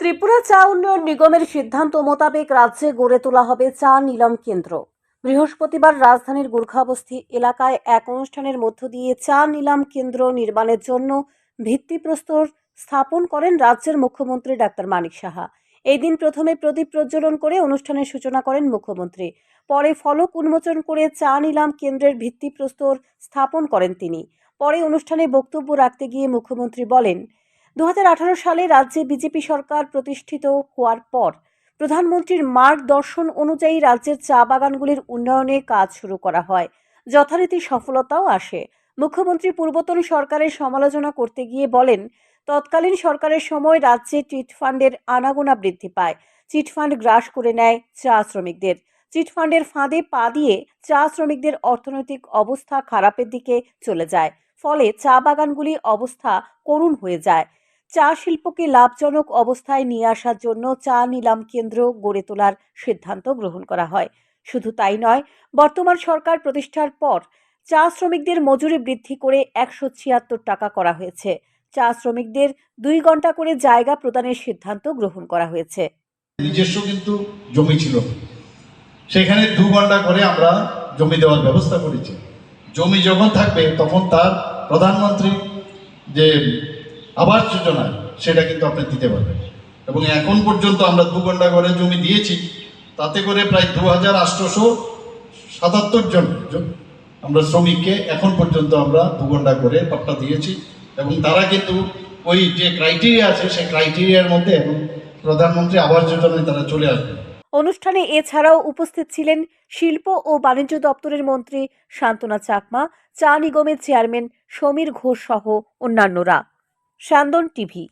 ত্রিপুরা চা উন্নয়ন নিগমের সিদ্ধান্ত মোতাবেক রাজ্যে গড়ে তোলা হবে চা নিলাম কেন্দ্র। বৃহস্পতিবার রাজধানীর গুর্খাবস্তি এলাকায় এক অনুষ্ঠানের মধ্য দিয়ে চা নিলাম কেন্দ্র নির্মাণের জন্য ভিত্তিপ্রস্তর স্থাপন করেন রাজ্যের মুখ্যমন্ত্রী ডাক্তার মানিক সাহা। এই দিন প্রথমে প্রদীপ প্রজ্বলন করে অনুষ্ঠানের সূচনা করেন মুখ্যমন্ত্রী। পরে ফলক উন্মোচন করে চা নিলাম কেন্দ্রের ভিত্তিপ্রস্তর স্থাপন করেন তিনি। পরে অনুষ্ঠানে বক্তব্য রাখতে গিয়ে মুখ্যমন্ত্রী বলেন দু হাজার আঠারো সালে রাজ্যে বিজেপি সরকার প্রতিষ্ঠিত হওয়ার পর প্রধানমন্ত্রীর মার্গদর্শন অনুযায়ী রাজ্যের চা বাগানগুলির উন্নয়নে কাজ শুরু করা হয়। যথারীতি সফলতাও আসে। মুখ্যমন্ত্রী পূর্বতন সরকারের সমালোচনা করতে গিয়ে বলেন, তৎকালীন সরকারের সময় রাজ্যে চিটফান্ডের আনাগোনা বৃদ্ধি পায়। চিটফান্ড গ্রাস করে নেয় চা শ্রমিকদের। চিটফান্ডের ফাঁদে পা দিয়ে চা শ্রমিকদের অর্থনৈতিক অবস্থা খারাপের দিকে চলে যায়। ফলে চা বাগানগুলি অবস্থা করুণ হয়ে যায়। চা শিল্পকে লাভজনক অবস্থায় নিয়ে আসার জন্য চা নিলাম কেন্দ্র গড়ে তোলার সিদ্ধান্ত গ্রহণ করা হয়। শুধু তাই নয়, বর্তমান সরকার প্রতিষ্ঠার পর চা শ্রমিকদের মজুরি বৃদ্ধি করে একশো ছিয়াত্তর টাকা করা হয়েছে। চা শ্রমিকদের দুই ঘণ্টা করে জায়গা প্রদানের সিদ্ধান্ত গ্রহণ করা হয়েছে। নিজস্ব কিন্তু জমি ছিল। সেখানে দু ঘণ্টা করে আমরা জমি দেওয়ার ব্যবস্থা করেছি। জমি যখন থাকবে তখন তার প্রধানমন্ত্রী যে আবাস যোজনা সেটা কিন্তু আপনি দিতে পারবেন। এবং এখন পর্যন্ত আমরা দু ঘণ্টা করে জমি দিয়েছি, তাতে করে প্রায় দু হাজার আটশোশো সাতাত্তর জন আমরা শ্রমিককে এখন পর্যন্ত আমরা দু ঘণ্টা করে পাট্টা দিয়েছি। এবং তারা কিন্তু ওই যে ক্রাইটেরিয়া আছে, সেই ক্রাইটেরিয়ার মধ্যে এখন প্রধানমন্ত্রী আবাস যোজনায় তারা চলে আসবে অনুষ্ঠানে এছাড়াও উপস্থিত ছিলেন শিল্প ও বাণিজ্য দপ্তরের মন্ত্রী শান্তনা চাকমা, চা নিগমের চেয়ারম্যান সমীর ঘোষ সহ অন্যান্যরা। স্যান্দন টিভি